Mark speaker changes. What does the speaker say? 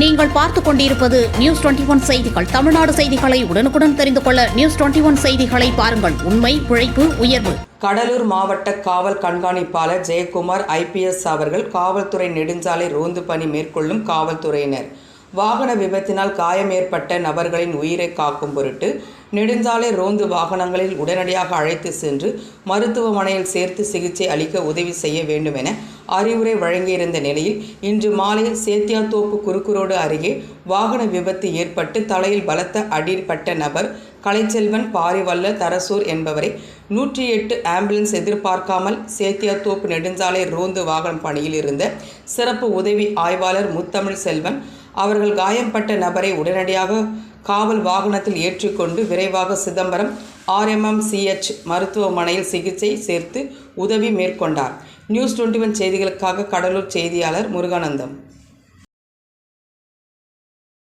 Speaker 1: நீங்கள் பார்த்துக் கொண்டிருப்பது நியூஸ் டுவெண்டி ஒன் செய்திகள். தமிழ்நாடு செய்திகளை உடனுக்குடன் தெரிந்து கொள்ள நியூஸ் டுவெண்டி ஒன் செய்திகளை பாருங்கள். உண்மை உழைப்பு உயர்வு.
Speaker 2: கடலூர் மாவட்ட காவல் கண்காணிப்பாளர் ஜெயக்குமார் ஐபிஎஸ் அவர்கள் காவல்துறை நெடுஞ்சாலை ரோந்து பணி மேற்கொள்ளும் காவல்துறையினர். வாகன விபத்தினால் காயம் ஏற்பட்ட நபர்களின் உயிரை காக்கும் பொருட்டு நெடுஞ்சாலை ரோந்து வாகனங்களில் உடனடியாக அழைத்து சென்று மருத்துவமனையில் சேர்த்து சிகிச்சை அளிக்க உதவி செய்ய வேண்டும் என அறிவுரை வழங்கியிருந்த நிலையில் இன்று மாலையில் சேத்தியாத்தோப்பு குறுக்குரோடு அருகே வாகன விபத்து ஏற்பட்டு தலையில் பலத்த அடிபட்ட நபர் கலைச்செல்வன் பாரிவல்ல தரசூர் என்பவரை நூற்றி எட்டு ஆம்புலன்ஸ் எதிர்பார்க்காமல் சேத்தியாத்தோப்பு நெடுஞ்சாலை ரோந்து வாகனம் பணியில் இருந்த சிறப்பு உதவி ஆய்வாளர் முத்தமிழ் செல்வன் அவர்கள் காயம்பட்ட நபரை உடனடியாக காவல் வாகனத்தில் ஏற்றிக்கொண்டு விரைவாக சிதம்பரம் ஆர்எம்எம் சிஎச் மருத்துவமனையில் சிகிச்சை சேர்த்து உதவி மேற்கொண்டார். நியூஸ் டுவெண்ட்டி ஒன் செய்திகளுக்காக கடலூர் செய்தியாளர் முருகானந்தம்.